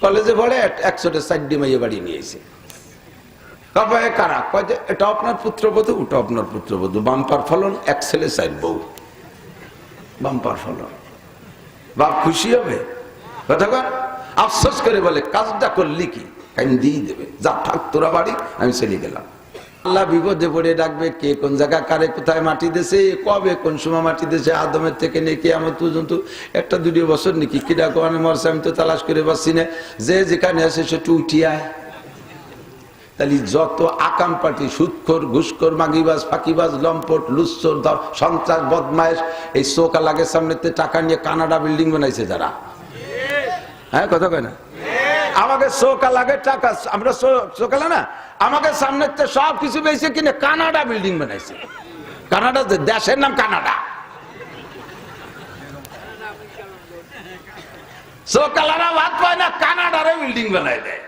কলেজে পড়ে একশোটা সাইডি মাইয়ে বাড়ি নিয়েছে কপায় কারা? কয় যে, এটা আপনার পুত্রবধূ, ওটা আপনার পুত্রবধূ। বাম্পার ফলন, এক ছেলে সাইড বউ। বাম্পার ফলন। বাপ খুশি হবে? কথা কর আফসোস করে বলে, কাজটা করলি কি? আমি দিয়ে দেবে। যা থাক, তোরা বাড়ি, আমি চলে গেলাম। আল্লাহ বিপদে পড়ে ডাকবে, কে কোন জায়গা, কারে কোথায় মাটি দেশে কবে কোন সময় মাটি দেশে আদমের থেকে নেকি আমার পর্যন্ত। একটা দুটি বছর নাকি কিডা কোয়ানে মরছে, আমি তো তালাশ করে পাচ্ছি না। যে যেখানে আছে সেটু উঠিয়ায় তাহলে যত আকাম পার্টি সুৎখোর, ঘুষখোর, মাগিবাজ, ফাঁকিবাজ, লম্পট লুচ্চর ধর, সন্ত্রাস, বদমায়েশ, এই চোকা লাগের সামনেতে টাকা নিয়ে কানাডা বিল্ডিং বানাইছে যারা। হ্যাঁ কথা কয় না? আমাকে চোকা লাগে টাকা, আমরা চোকালা না, আমাকে সামনে সব কিছু পেয়েছে কিনে কানাডা বিল্ডিং বানাইছে। কানাডা দেশের নাম কানাডা। চোকালারা ভাত পায় না, কানাডারে বিল্ডিং বানাই দেয়।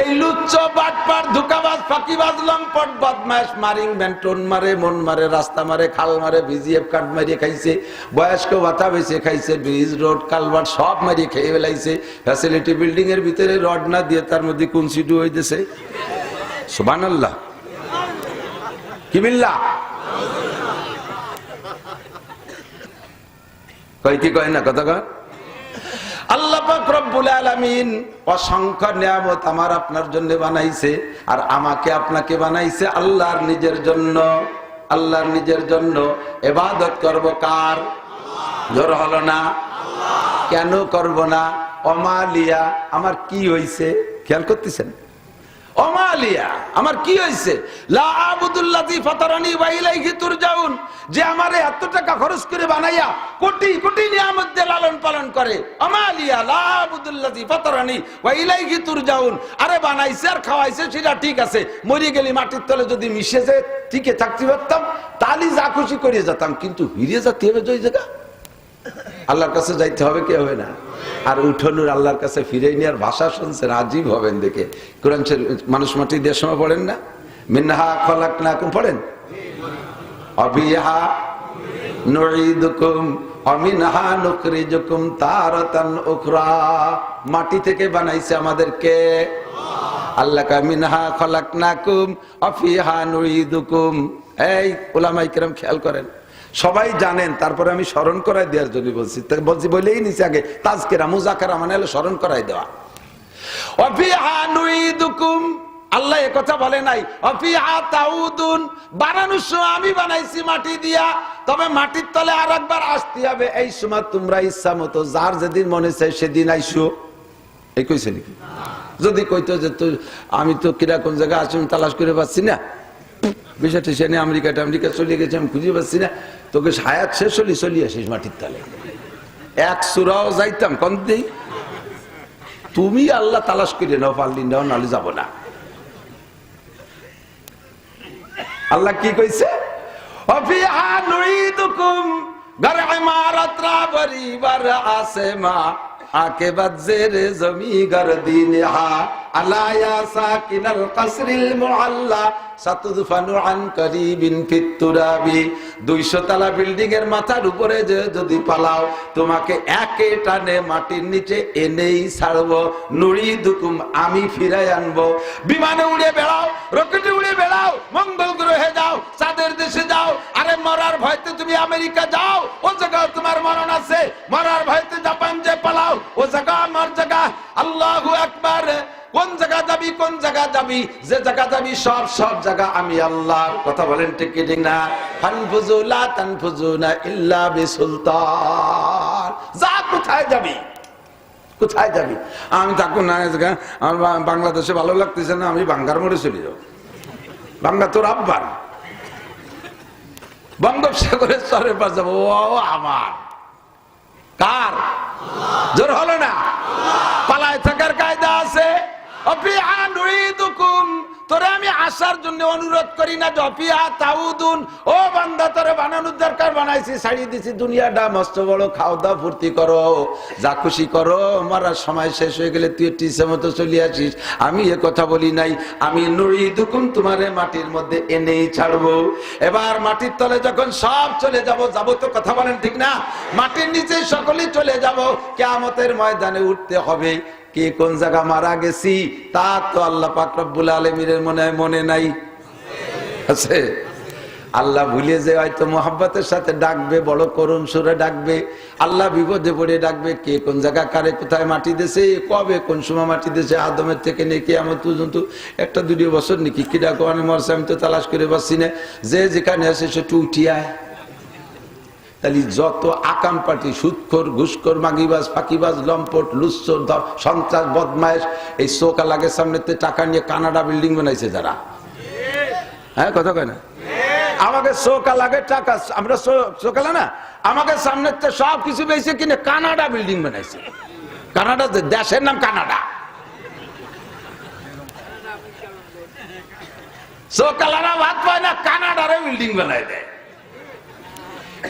এই লুচ্চ বাটপার, ধুকাবাজ, ফাঁকিবাজ, লম্পট বদমাস মারিং ব্যান্টন মারে, মন মারে, রাস্তা মারে, খাল মারে ভিজিএফ কার্ড মারিয়ে খাইছে, বয়স্ক ভাতা বেছে খাইছে, ব্রিজ, রোড, কালভার্ট সব মারিয়ে খেয়ে ফেলাইছে ফ্যাসিলিটি বিল্ডিং এর ভিতরে রড না দিয়ে তার মধ্যে কোন সিটু হইতেছে। সুবান আল্লাহ কি মিল্লা? কয় কি কয় না, কথা কয়? আল্লাহ রব্বুল আলামিন অসংখ্য নিয়ামত আমার আপনার জন্য বানাইছে, আর আমাকে আপনাকে বানাইছে আল্লাহর নিজের জন্য। আল্লাহর নিজের জন্য এবাদত করব কার? জোর হলো না? কেন করব না? অমালিয়া, আমার কি হয়েছে খেয়াল করতেছেন? অমালিয়া, আমার কি হয়েছে? যে টাকা খরচ করে বানাইয়া কোটি কোটি লালন পালন করে। অমালিয়া তুরজাউন, আরে বানাইছে আর খাওয়াইছে সেটা ঠিক আছে, মরি গেলি মাটির তলে যদি মিশে যে টিকে থাকতে পারতাম তাহলে যা খুশি করে যেতাম, কিন্তু হিরে যেতে হবে জয় জায়গা? আল্লাহর কাছে যাইতে হবে কে হবে না? আর উঠনুর আল্লাহর কাছে ফিরে নেওয়ার ভাষা শুনছেন আজীব হবেন দেখে। কোরআন মানুষ মাটি দিয়ে সময় পড়েন না? মিনহা খলাক না পড়েন অমিনহা নুখরিজুকুম তারাতান উখরা। মাটি থেকে বানাইছে আমাদেরকে। আল্লাহ মিনহা খলাকনাকুম, অফিহা নুঈদুকুম। এই ওলামাই কিরাম খেয়াল করেন। সবাই জানেন, তারপরে আমি স্মরণ করাই দেওয়ার জন্য বলছি। বলছি, বলেই নিচে আগে, তাজকেরা, মুজাকারা মানে হলো স্মরণ করাই দেওয়া। আল্লাহ কথা বলে নাই। আমি বানাইছি মাটি দিয়া, তবে মাটির তলে আর একবার আসতে হবে। এই সময় তোমরা ইচ্ছা মতো, যার যেদিন মনে চাই সেদিন আইসো। এই কইছে নাকি? যদি কইতো যে তুই, আমি তো কিরা কোন জায়গায় আমি তালাশ করে পাচ্ছি না। বিষয়টা সে আমেরিকা আমেরিকা চলে গেছে, আমি খুঁজে পাচ্ছি না। তোকে সায়াত শেষ হলি চলি আসিস মাটির তালে। এক সুরাও যাইতাম কন দেই তুমি আল্লাহ তালাশ করে নাও, পারলি নাও নালে যাব না। আল্লাহ কি কইছে? অফিহা নুইদুকুম গরে ইমারত রা বরিবার আসেমা আকে বাজের জমি আলায়া মুআল্লা, সাতুদফানু আন করিবিন ফিত তুরাবি। 200 তলা বিল্ডিং এর মাথার উপরে যে যদি পালাও, তোমাকে একে টানে মাটির নিচে এনেই ছাড়বো, নুড়ি দুকুম আমি ফিরাই আনব। বিমানে উড়ে বেড়াও, রকেটে উড়ে বেড়াও, মঙ্গল গ্রহে যাও আরে তুমি আমেরিকা যাও, ও জায়গায় তোমার মরণ আছে। মরার ভয়তে জাপান যে পালাও, ও জায়গা আমার জায়গা। আল্লাহু আকবার। কোন জায়গা যাবি, কোন জায়গা যাবি? যে জায়গা যাবি, সব সব জায়গা আমি আল্লাহর। কথা বলেন ঠিক না? ইল্লা যা কোথায় যাবি? কোথায় যাবি? আমি না জায়গা। আমার বাংলাদেশে ভালো লাগতেছে না, আমি বাঙ্গার মোড়ে চলে বাংলা তোর আব্বার। বঙ্গোপসাগরের স্বরের পাশ ও আমার। কার? জোর হলো না? পালায় থাকার কায়দা আছে। তোরে আমি আসার জন্য অনুরোধ করি না, জফিয়া, তাউদুন, ও বান্দা, তোরে বানানোর দরকার বানাইছি, ছাড়িয়ে দিছি, দুনিয়াটা মস্ত বড় খাও দাও ফুর্তি করো, যা খুশি করো, মারার সময় শেষ হয়ে গেলে তুই টিসে মতো চলে আসিস। আমি এ কথা বলি নাই, আমি নুড়ি দুকুম তোমারে মাটির মধ্যে এনেই ছাড়বো। এবার মাটির তলে যখন সব চলে যাব যাব তো কথা বলেন ঠিক না? মাটির নিচে সকলেই চলে যাব, কেয়ামতের ময়দানে উঠতে হবে। কে কোন জায়গা মারা গেছি, তা তো আল্লাহ পাক রব্বুল আলমীর মনে মনে নাই। আছে? আল্লাহ ভুলে যে হয়তো মোহাব্বতের সাথে ডাকবে, বড় করুণ সুরে ডাকবে, আল্লাহ বিপদে পড়ে ডাকবে, কে কোন জায়গা, কারে কোথায় মাটি দেশে কবে কোন সময় মাটি দেশে আদমের থেকে নেই কে আমার পর্যন্ত। একটা দুটো বছর নাকি কিরা কোয়ানে মরছে, আমি তো তালাশ করে পাচ্ছি না। যে যেখানে আসে সেটু উঠিয়ায়। তাহলে যত আকাম পার্টি সুৎখোর, ঘুষখোর, মাগিবাজ, ফাঁকিবাজ, লম্পট লুচ্চর দ- সন্ত্রাস, বদমায়েশ, এই চোকা লাগে সামনেতে টাকা নিয়ে কানাডা বিল্ডিং বানাইছে যারা। হ্যাঁ কথা কয় না? আমাকে চোকা লাগে টাকা, আমরা চোকালা না, আমাকে সামনে সব কিছু পেয়েছে কিনে কানাডা বিল্ডিং বানাইছে। কানাডা দেশের নাম কানাডা। চোকালারা ভাত পায় না, কানাডারে বিল্ডিং বানাই দেয়।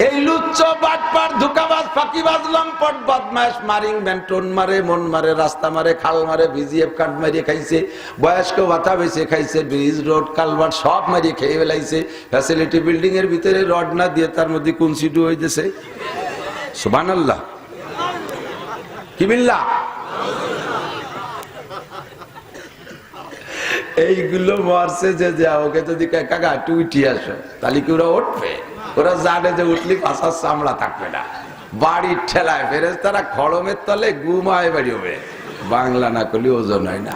এই লুচ্চ বাটপার, ধুকাবাজ, ফাঁকিবাজ, লম্পট বদমাস মারিং ব্যান্টন মারে, মন মারে, রাস্তা মারে, খাল মারে, ভিজিএফ কাঠ মারিয়ে খাইছে, বয়স্ক ভাতা বেছে খাইছে, ব্রিজ, রোড, কালভার্ট সব মারিয়ে খেয়ে ফেলাইছে ফ্যাসিলিটি বিল্ডিং এর ভিতরে রড না দিয়ে তার মধ্যে কোন সিটু হইতেছে। সুবান আল্লাহ কি বিল্লা এইগুলো মারছে যে, যা, ওকে যদি কাকা উঠি আসো, তাহলে কি ওরা উঠবে? ওরা জানে যে উঠলি পাশার চামড়া থাকবে না। বাড়ির ঠেলায় ফেরেস তারা খড়মের তলে গুমায় বাড়ি হবে বাংলা না করলে ওজন হয় না।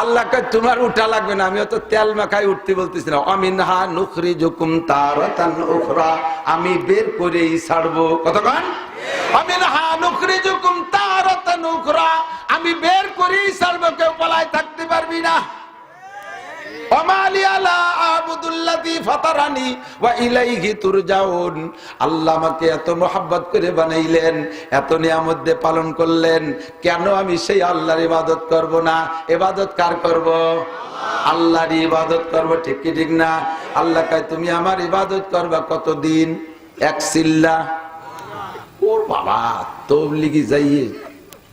আল্লাহকে তোমার উঠা লাগবে না আমি অত তেল মাখাই উঠতে বলতেছি না। অমিনহা নুখরি জুকুম উখরা, আমি বের করেই ছাড়বো। কতক্ষণ অমিনহা নুখরি জুকুম উখরা, আমি বের করেই ছাড়বো, কেউ পালায় থাকতে পারবি না। আল্লাহ আমাকে এত মোহাব্বত করে বানাইলেন, এত পালন করলেন, কেন আমি সেই আল্লাহর ইবাদত করব না? কার করব? আল্লাহর ইবাদত করব, ঠিক কি ঠিক না? তুমি আমার ইবাদত করবা কতদিন? এক সিল্লা। ওর বাবা, তবলিগি যাইয়ে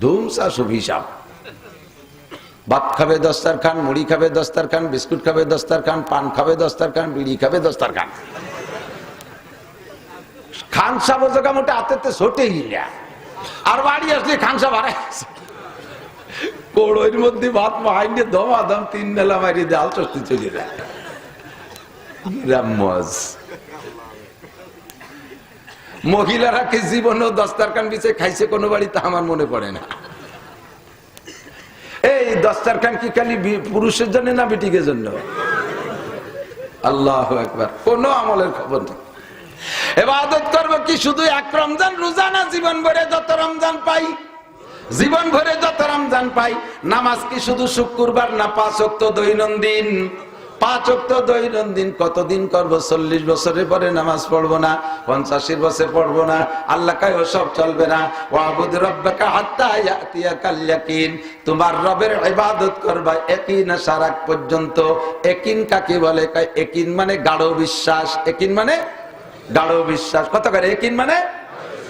ধুমসা সুভিসাব ভাত খাবে দস্তার খান মুড়ি খাবে দস্তার খান বিস্কুট খাবে দস্তার খান পান খাবে দস্তার খান বিড়ি খাবে দস্তার খান খান সাহেব জায়গা মোটে হাতে ছোটে গিলা আর বাড়ি আসলে খান আরে কোড়োর মধ্যে ভাত মাহাইনে দম আদম তিন বেলা মারি জাল চস্তি চলে যায়। মজ মহিলারা কি জীবনেও দস্তারখান বিছে খাইছে কোনো বাড়িতে আমার মনে পড়ে না। দস্তারখান কি খালি পুরুষের জন্য না বেটিকের জন্য? আল্লাহ একবার কোন আমলের খবর নেই। এবাদত করব কি শুধু এক রমজান রোজা না জীবন ভরে যত রমজান পাই? জীবন ভরে যত রমজান পাই, নামাজ কি শুধু শুক্রবার না পাঁচ দৈনন্দিন? পাঁচ অক্ত দৈনন্দিন কতদিন করব? চল্লিশ বছরের পরে নামাজ পড়ব না, পঞ্চাশের বছর পড়ব না, আল্লাহ কায় সব চলবে না। ওয়াবুদ রব্বাকা হাত্তা ইয়াতিয়াকাল ইয়াকিন। তোমার রবের ইবাদত করবা একিন সারাক পর্যন্ত? একিন কাকে বলে? কয় একিন মানে গাঢ় বিশ্বাস। একিন মানে গাঢ় বিশ্বাস। কত করে? একিন মানে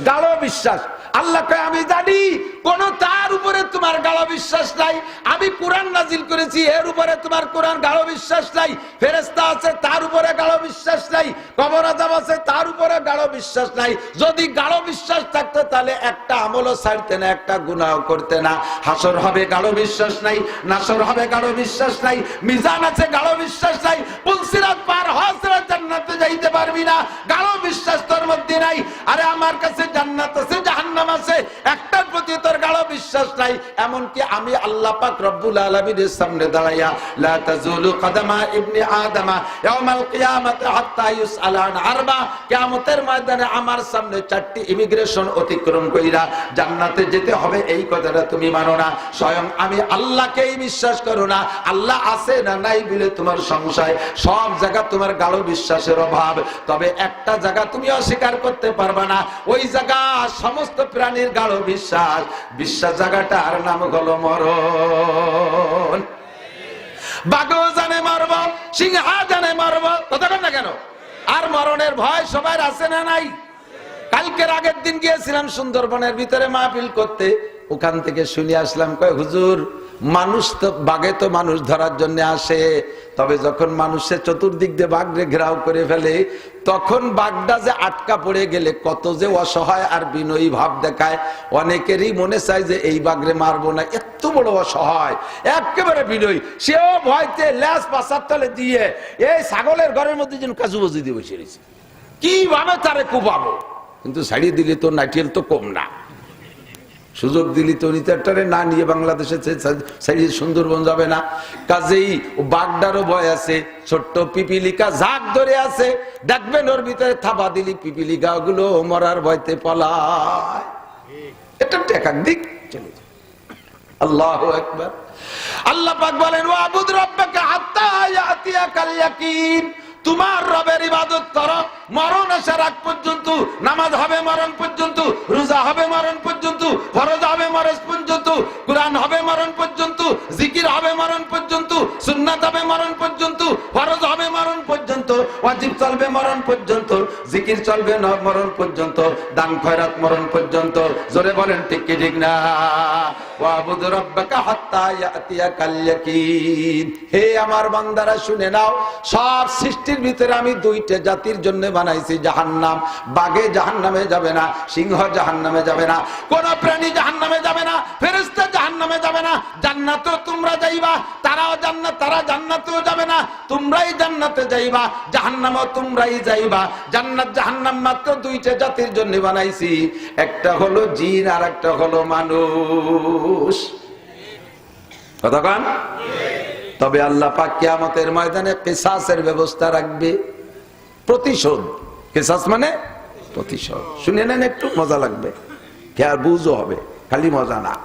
গাঢ় বিশ্বাস। আল্লাহ কয়, আমি জানি কোন তার উপরে তোমার গাঢ় বিশ্বাস নাই। আমি কোরআন নাজিল করেছি, এর উপরে তোমার কোরআন গাঢ় বিশ্বাস নাই। ফেরেস্তা আছে, তার উপরে গাঢ় বিশ্বাস নাই। কবর আজাব আছে, তার উপরে গাঢ় বিশ্বাস নাই। যদি গাঢ় বিশ্বাস থাকতো, তাহলে একটা আমলও ছাড়তে না, একটা গুনাহ করতে না। হাসর হবে, গাঢ় বিশ্বাস নাই। নাসর হবে, গাঢ় বিশ্বাস নাই। মিজান আছে, গাঢ় বিশ্বাস নাই। পুলসিরাত পার হসরাত জান্নাতে যাইতে পারবি না। গাঢ় বিশ্বাস তোর মধ্যে নাই। আরে আমার কাছে জান্নাত আছে, জাহান্নাম আছে। একটার প্রতি তোর গাঢ় বিশ্বাস নাই। এমনকি আমি আল্লাহ পাক রব্বুল আলামিনের সামনে দাঁড়াইয়া, লা তাজুলু কদমা ইবনে আদমা ইয়াউমাল কিয়ামাতি হাত্তা ইউসআলা আন আরবা কিয়ামতের ময়দানে আমার সামনে চারটি ইমিগ্রেশন অতিক্রম কইরা জান্নাতে যেতে হবে, এই কথাটা তুমি মানো না। স্বয়ং আমি আল্লাহকেই বিশ্বাস করো না। আল্লাহ আছে না নাই বলে তোমার সংশয়। সব জায়গা তোমার গাঢ় বিশ্বাসের অভাব। তবে একটা জায়গা তুমি অস্বীকার করতে পারবা না। ওই জায়গা সমস্ত প্রাণীর গাঢ় বিশ্বাস। বিশ্বাস জায়গাটার নাম হলো মরণ। বাঘও জানে মারব, সিংহা জানে মারব কতক্ষণ না কেন? আর মরণের ভয় সবার আছে না নাই? কালকের আগের দিন গিয়েছিলাম সুন্দরবনের ভিতরে মাহফিল করতে, ওখান থেকে শুনে আসলাম, কয়, হুজুর মানুষ তো, বাঘে তো মানুষ ধরার জন্য আসে। তবে যখন মানুষের চতুর্দিক দিয়ে বাঘরে ঘেরাও করে ফেলে, তখন বাঘটা যে আটকা পড়ে গেলে কত যে অসহায় আর বিনয়ী ভাব দেখায়। অনেকেরই মনে চায় যে এই বাঘরে মারবো না, এত বড় অসহায়, একেবারে বিনয়ী। সেও ভয়তে ল্যাস পাশার তলে দিয়ে এই ছাগলের ঘরের মধ্যে যেন কাজু বজি দিয়ে বসে রয়েছে। কীভাবে তারে কুপাবো? কিন্তু ছাড়িয়ে দিলে তো নাইটিয়েল তো কম না। সুযোগ দিলি তো নিতারটারে, না নিয়ে বাংলাদেশে সুন্দরবন যাবে না। কাজেই ও বাগদারও ভয় আছে, ছোট্ট পিপিলিকা ঝাঁক ধরে আছে। দেখবেন ওর ভিতরে থাবা দিলি পিপিলিকা গুলো মরার ভয়তে পলায়। এটা টেকার দিক চলে। আল্লাহ একবার আল্লাহ পাক বলেন, ওয়াবুদ রাব্বাকা হাত্তা ইয়াতিয়াকাল ইয়াকিন। তোমার রবের ইবাদত করো। মরণ আসার আগ পর্যন্ত, নামাজ হবে মরণ পর্যন্ত, রোজা হবে মরণ পর্যন্ত, ফরজ হবে মরণ পর্যন্ত, কোরআন হবে মরণ পর্যন্ত, জিকির হবে মরণ পর্যন্ত, সুন্নাত হবে মরণ পর্যন্ত, ফরজ হবে মরণ পর্যন্ত, ওয়াজিব চলবে মরণ পর্যন্ত, জিকির চলবে মরণ পর্যন্ত, দান খয়রাত মরণ পর্যন্ত। জোরে বলেন, ঠিক কি, ঠিক না? ওয়াবুদ রাব্বাকা হাত্তা ইয়াতিয়াকাল ইয়াকিন। হে আমার বান্দারা, শুনে নাও, সব সৃষ্টির ভিতরে আমি দুইটা জাতির জন্য বানাইছি জাহান্নাম। বাঘে জাহান্নামে যাবে না, সিংহ জাহান্নামে যাবে না, কোন প্রাণী জাহান্নামে যাবে না, ফেরেশতা জাহান্নামে যাবে না, জান্নাতও তোমরা যাইবা, তারাও জান্নাত, তারা জান্নাতেও যাবে না, তোমরাই জান্নাতে যাইবা, জাহান্নামও তোমরাই যাইবা। জান্নাত, জাহান্নাম মাত্র দুইটা জাতির জন্য বানাইছি, একটা হলো জিন আর একটা হলো মানুষ। কতক্ষণ তবে আল্লাহ পাক কিয়ামতের ময়দানে কেসাসের ব্যবস্থা রাখবে। প্রতিশোধ। কেসাস মানে প্রতিশোধ। শুনে নেন একটু মজা লাগবে। খেয়াল বুঝও হবে খালি মজা না।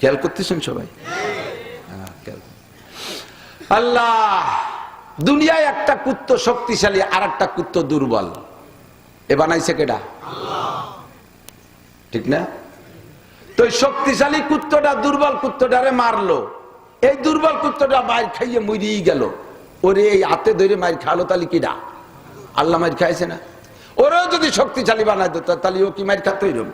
খেয়াল করতেছেন সবাই? হ্যাঁ, আল্লাহ দুনিয়ায় একটা কুত্ত শক্তিশালী আর একটা কুত্ত দুর্বল। এ বানাইছে কেডা? ঠিক না? তো শক্তিশালী কুত্তটা দুর্বল কুত্তটারে মারলো। এই দুর্বল কুত্তটা মায়ের খাইয়ে মরিয়েই গেল। ওরে এই হাতে ধরে মায়ের খালো তাহলে কিডা? আল্লাহ মায়ের খাইছে না। ওরাও যদি শক্তিশালী বানাই দিত, তাহলে ও কি মায়ের খাতো এরকম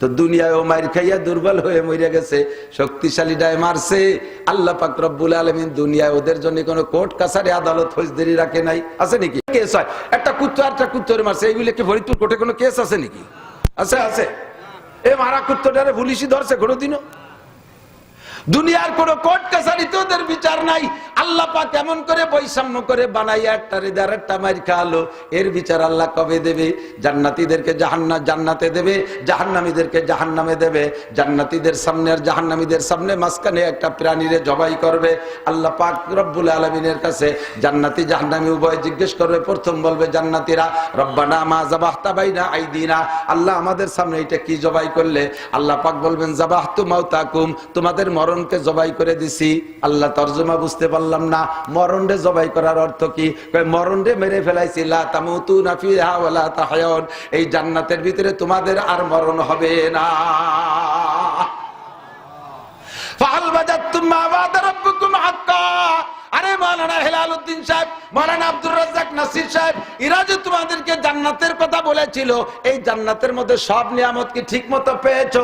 তো দুনিয়ায় ও মায়ের খাইয়া দুর্বল হয়ে মরে গেছে, শক্তিশালী ডায় মারছে। আল্লাহ পাক রব্বুল আলমিন দুনিয়ায় ওদের জন্য কোনো কোর্ট কাছারি, আদালত, ফৌজদারি রাখে নাই। আছে নাকি? কেস হয়। একটা কুত্তো একটা কুত্তরে মারছে, এইগুলো কি ফরিদপুর কোর্টে কোনো কেস আছে নাকি? আছে আছে। এ মারা কুত্তটারে পুলিশই ধরছে কোনোদিনও। দুনিয়ার কোন কোর্ট কাছারিতে ওদের বিচার নাই। আল্লাহ পাক এমন করে বৈষম্য করে বানাই একটা রেদার একটা মার খালো এর বিচার আল্লাহ কবে দেবে? জান্নাতীদেরকে জাহান্না জান্নাতে দেবে, জাহান্নামীদেরকে জাহান্নামে দেবে। জান্নাতীদের সামনে আর জাহান্নামীদের সামনে মাঝখানে একটা প্রাণীরে জবাই করবে। আল্লাহ পাক রব্বুল আলমিনের কাছে জান্নাতি জাহান্নামি উভয় জিজ্ঞেস করবে। প্রথম বলবে, জান্নাতীরা, রব্বানা মা জাবাহতা বাইনা আইদিনা। আল্লাহ আমাদের সামনে এটা কি জবাই করলে? আল্লাহ পাক বলবেন জাবাহতু মাউতাকুম তোমাদের মরণকে জবাই করে দিছি। আল্লাহ তর্জমা বুঝতে পারলাম না। মরণ রে জবাই করার অর্থ কি? মরণ রে মেরে ফেলাইছি। লা তামুতুনা ফিহা ওয়ালা এই জান্নাতের ভিতরে তোমাদের আর মরণ হবে না। ফাহাল বাজাতুম মা ওয়াদা রব্বুকুম হাক্কা। আরে মাওলানা হেলালউদ্দিন সাহেব, মাওলানা আব্দুর রাজ্জাক নাসির সাহেব, এরা যে তোমাদেরকে জান্নাতের কথা বলেছিল, এই জান্নাতের মধ্যে সব নিয়ামত কি ঠিক মতো পেয়েছ?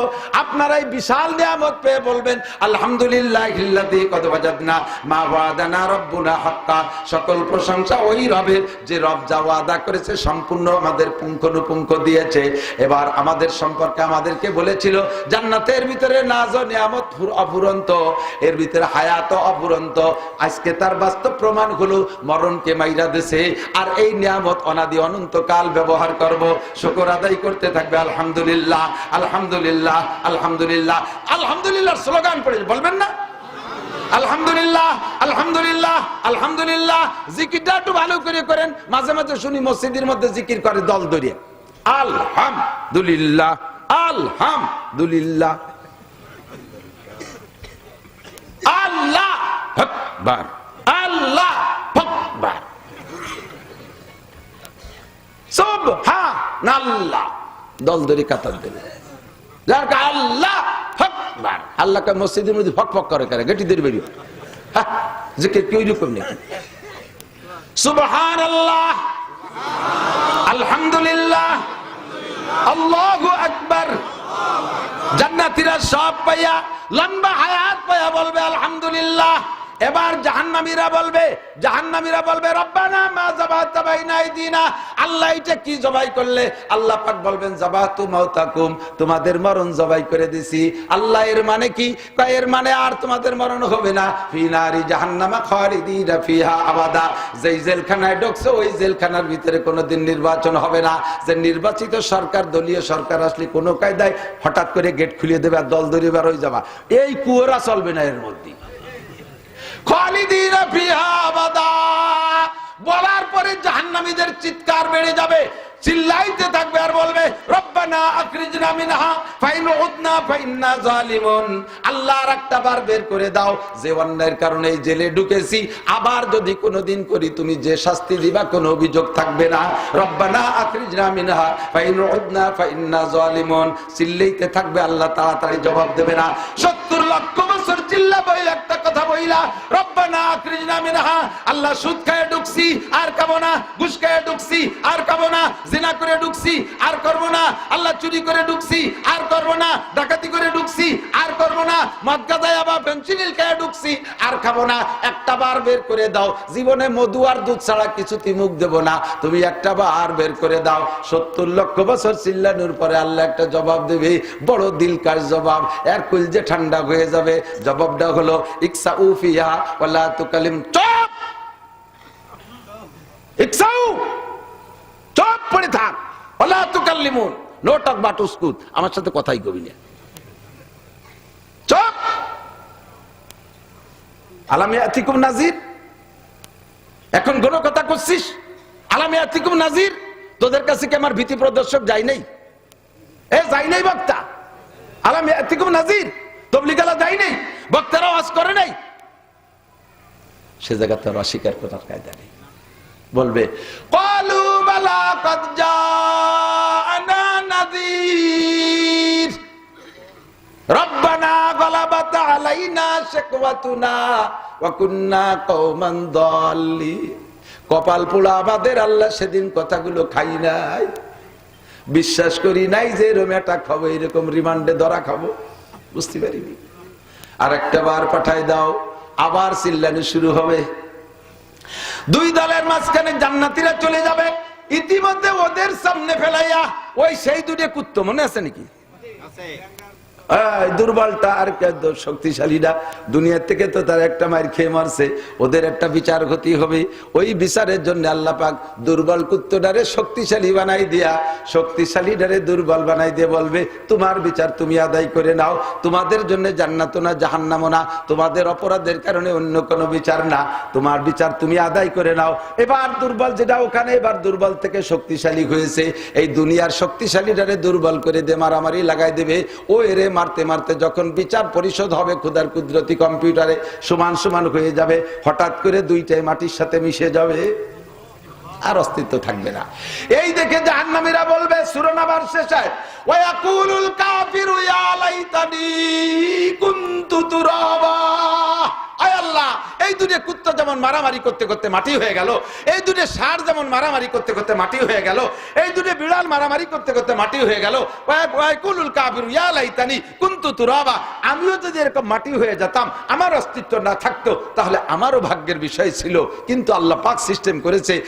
আপনারা এই বিশাল নিয়ামত পেয়ে বলবেন আলহামদুলিল্লাহ ইল্লাযী কদ ওয়াজাদনা মা ওয়াদানা রাব্বুনা হাক্কা। সকল প্রশংসা ওই রবের, যে রব যা ওয়াদা করেছে সম্পূর্ণ আমাদের পুঙ্খানুপুঙ্খ দিয়েছে। এবার আমাদের সম্পর্কে আমাদেরকে বলেছিল, জান্নাতের ভিতরে নাজ নিয়ামত অফুরন্ত এর ভিতরে হায়াত অফুরন্ত আজকে তার বাস্তব প্রমাণ হলো মরণকে মাইরা দেশে আর এই নিয়ামত অনাদি অনন্তকাল ব্যবহার করব। শুকর আদায় করতে থাকবে, আলহামদুলিল্লাহ আলহামদুলিল্লাহ আলহামদুলিল্লাহ। আলহামদুলিল্লাহ স্লোগান পড়ে বলবেন না? আলহামদুলিল্লাহ আলহামদুলিল্লাহ আলহামদুলিল্লাহ। জিকিরটা একটু ভালো করে করেন। মাঝে মাঝে শুনি মসজিদের মধ্যে জিকির করে দল দরিয়ে আলহামদুলিল্লাহ আলহামদুলিল্লাহ। আল্লাহ আকবার। সুবহানাল্লাহ দল দরি কাতার দেবে। যার আল্লাহ আকবার আল্লাহকে মসজিদের মধ্যে ফক ফক করে করে গেটিদের বেরিয়ে হ্যাঁ যে কে কেউ রকম নেই সুবহান আল্লাহ আলহামদুলিল্লাহ। আল্লাহু আকবার। জান্নাতীরা সব পাইয়া, লম্বা হায়াত পাইয়া বলবে, আলহামদুলিল্লাহ। এবার জাহান্নামীরা বলবে জাহান্নামীরা বলবে, রব্বানা মা যাবাত বাইনা আইদিনা। আল্লাহ এটা কি জবাই করলে? আল্লাহ পাক বলবেন যাবাতু মাউতাকুম, তোমাদের মরণ জবাই করে দিছি। আল্লাহ এর মানে কি? কয়, এর মানে আর তোমাদের মরণ হবে না। ফি নারি জাহান্নামা খালিদিনা ফিহা আবাদা। যেই জেলখানায় ঢুকছো, ওই জেলখানার ভিতরে কোনোদিন নির্বাচন হবে না। যে নির্বাচিত সরকার, দলীয় সরকার আসলে কোনো কায়দায় হঠাৎ করে গেট খুলিয়ে দেবে আর দল দলীয় বার হয়ে যাবা। এই কুয়োরা চলবে না এর মধ্যে। বলার পরে জাহান্নামীদের চিৎকার বেড়ে যাবে, চিল্লাইতে থাকবে আর বলবে ঢুকেছি, আবার যদি কোনোদিন করি তুমি যে শাস্তি দিবা, কোনো অভিযোগ থাকবে না। রব্বানা আখরিজনা মিনহা, ফাইন উদনা, ফাইন্না জালিমুন। চিল্লাইতে থাকবে, আল্লাহ তাড়াতাড়ি জবাব দেবে না। 70 লক্ষ বছর চিল্লাবে একটা কথা বইলা, রব্বানা মিনহা। আল্লাহ সুদ খায় ঢুকছি আর খাব না। ঘুষ খায় ঢুকছি আর খাব না। জিনা করে ঢুকছি আর করব না। আল্লাহ চুরি করে ঢুকছি আর করব না। ডাকাতি করে ঢুকছি আর করব না। ঢুকছি আর খাব না। একটা বার বের করে দাও। জীবনে মধু আর দুধ ছাড়া কিছুতে মুখ দেব না। তুমি একটা বার বের করে দাও। সত্তর লক্ষ বছর চিল্লানোর পরে আল্লাহ একটা জবাব দেবে। বড় দিলকার জবাব। এর কুলজে ঠান্ডা হয়ে যাবে। জবাবটা হলো ইকসা উফিয়া ওয়ালা তুকালিম চুপ! ইকসাউ! চুপ পড়ে থাক। ওলা তুকাল্লিমুন। নো টক বাট উস্কুত আমার সাথে কথাই কবি না। চুপ! আলামে আতিকুম নাজির? এখন কোন কথা করছিস? আলামে আতিকুম নাজির? তোদের কাছে কি আমার ভীতি প্রদর্শক যাই নাই? এ যাই নাই বক্তা। আলামে আতিকুম নাজির? তবলিগালা যাই নাই বক্তারা ওয়াজ করে নাই। সে জায়গা তোর অস্বীকার করার কায়দা নেই। বলবে কুন্না কপাল পোড়া আমাদের আল্লাহ সেদিন কথাগুলো খাই নাই। বিশ্বাস করি নাই যে এরকম একটা খাব, এরকম রিমান্ডে ধরা খাব। বুঝতে পারিনি। আর একটা বার পাঠাই দাও, আবার চিল্লানি শুরু হবে। দুই দলের মাঝখানে জান্নাতিরা চলে যাবে। ইতিমধ্যে ওদের সামনে ফেলাইয়া, ওই সেই দুটো কুত্ত, মনে আছে নাকি? দুর্বলটা আর শক্তিশালীরা দুনিয়ার থেকে তো তার একটা মায়ের খেয়ে মারছে। ওদের একটা বিচার ক্ষতি হবে। ওই বিচারের জন্য আল্লাহ পাক দুর্বল কুত্তটারে শক্তিশালী বানাই দিয়া, শক্তিশালীটারে দুর্বল বানাই দিয়ে বলবে, তোমার বিচার তুমি আদায় করে নাও। তোমাদের জন্য জান্নাত না জাহান্নাম না। তোমাদের অপরাধের কারণে অন্য কোনো বিচার না। তোমার বিচার তুমি আদায় করে নাও। এবার দুর্বল যেটা ওখানে, এবার দুর্বল থেকে শক্তিশালী হয়েছে। এই দুনিয়ার শক্তিশালীটারে দুর্বল করে দে মারামারি লাগাই দেবে। ও এরে মারতে মারতে যখন বিচার পরিশোধ হবে ক্ষুদার কুদরতি কম্পিউটারে, সমান সমান হয়ে যাবে, হঠাৎ করে দুইটাই মাটির সাথে মিশে যাবে, আর অস্তিত্ব থাকবে না। এই দেখে জাহান্নামীরা বলবে সুরনাবার শেষে, ওয়াকুলুল কাফিরু ইয়া লাইতানি কুনতু তুরাবা। আয় আল্লাহ, এই দুটো কুত্তা যেমন মারামারি করতে করতে মাটি হয়ে গেল, এই দুটো ষাঁড় যেমন মারামারি করতে করতে মাটি হয়ে গেল, এই দুটো বিড়াল মারামারি করতে করতে মাটি হয়ে গেল ওয়া- ওয়াকুলুল কাফিরু, ইয়া তুরাবা, আমিও যদি এরকম মাটি হয়ে যেতাম, আমার অস্তিত্ব না থাকতো, তাহলে আমারও ভাগ্যের বিষয় ছিল, কিন্তু আল্লাহ পাক সিস্টেম করেছে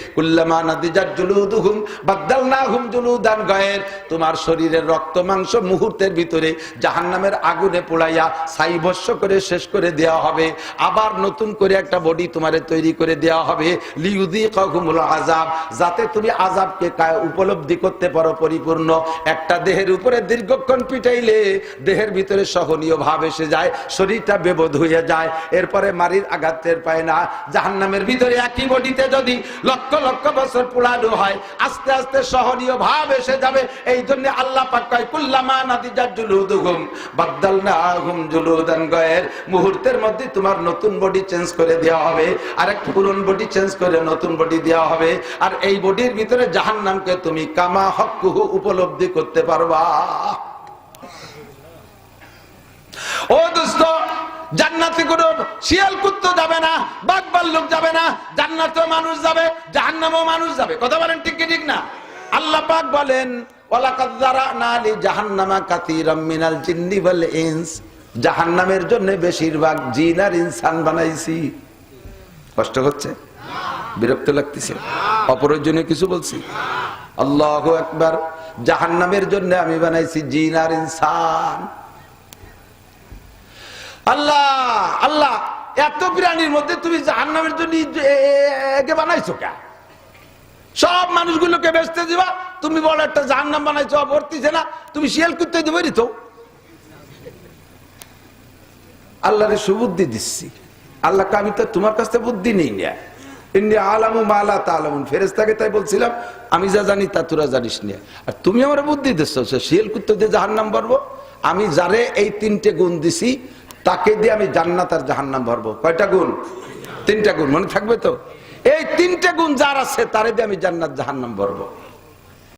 তোমার শরীরের রক্ত, মাংস মুহূর্তের ভিতরে জাহান্নামের আগুনে পোড়াইয়া সাইভস্য করে শেষ করে দেওয়া হবে। আবার নতুন করে একটা বডি তোমারে তৈরি করে দেওয়া হবে। লিউদি কহুমুল আজাব যাতে তুমি আজাবকে উপলব্ধি করতে পারো পরিপূর্ণ। একটা দেহের উপরে দীর্ঘক্ষণ পিটাইলে দেহের ভিতরে সহনীয় ভাব এসে যায়, শরীরটা বেবোধ হয়ে যায়। এরপরে মারির আঘাত টের পায় না। জাহান্নামের ভিতরে একই বডিতে যদি লক্ষ লক্ষ বছর পোড়ানো হয়, আস্তে আস্তে সহনীয় ভাব এসে যাবে। এই জন্য আল্লাহ পাক কয়, কুল্লামা নাদিজাত জুলুদুহুম, বাদদালনাহুম জুলুদান গায়ের মুহূর্তের মধ্যে তোমার নতুন বডি চেঞ্জ করে দেওয়া হবে আর একটা পুরন বডি চেঞ্জ করে নতুন বডি দেওয়া হবে, আর এই বডির ভিতরে জাহান্নামকে তুমি কামা হক্কুহু উপলব্ধি করতে পারবা। ও দোস্ত, জান্নাতে কোনো শিয়াল কুত্ত যাবে না বাঘ ভাল্লুক যাবে না, জান্নাতেও মানুষ যাবে, জাহান্নামেও মানুষ যাবে। কথা বলেন ঠিক ঠিক না? আল্লাহ পাক বলেন, ওয়ালাকাদ যারানা লি জাহান্নামা কাসীরাম মিনাল জিন্নি ওয়াল ইনস। জাহান্নামের জন্য বেশিরভাগ জিন আর ইনসান বানাইছি। কষ্ট হচ্ছে? বিরক্ত লাগতেছে? অপ্রয়োজনীয় কিছু বলছি? আল্লাহ একবার জাহান্নামের জন্য আমি বানাইছি জিন আর ইনসান। আল্লাহ আল্লাহ, এত প্রাণীর মধ্যে তুমি জাহান্নামের জন্য বানাইছো কে? সব মানুষগুলোকে বেচতে দিবা, তুমি বড় একটা জাহান্নাম বানাইছো ভর্তিছে না, তুমি শিয়াল করতে দিবে তো আল্লাহরে সুবুদ্ধি দিচ্ছি। আল্লাহকে আমি তো তোমার কাছ থেকে বুদ্ধি নেই না। ইন্নি আলামু মালা তালামুন। ফেরেস্তাকে তাই বলছিলাম, আমি যা জানি তা তোরা জানিস না। আর তুমি আমার বুদ্ধি দিচ্ছ শিয়াল কুত্তে দিয়ে জাহার নাম ভরবো। আমি যারে এই তিনটে গুণ দিছি, তাকে দিয়ে আমি জান্নাত আর জাহার নাম ভরবো। কয়টা গুণ? তিনটা গুণ। মনে থাকবে তো? এই তিনটে গুণ যার আছে, তারে দিয়ে আমি জান্নাত জাহার নাম ভরবো।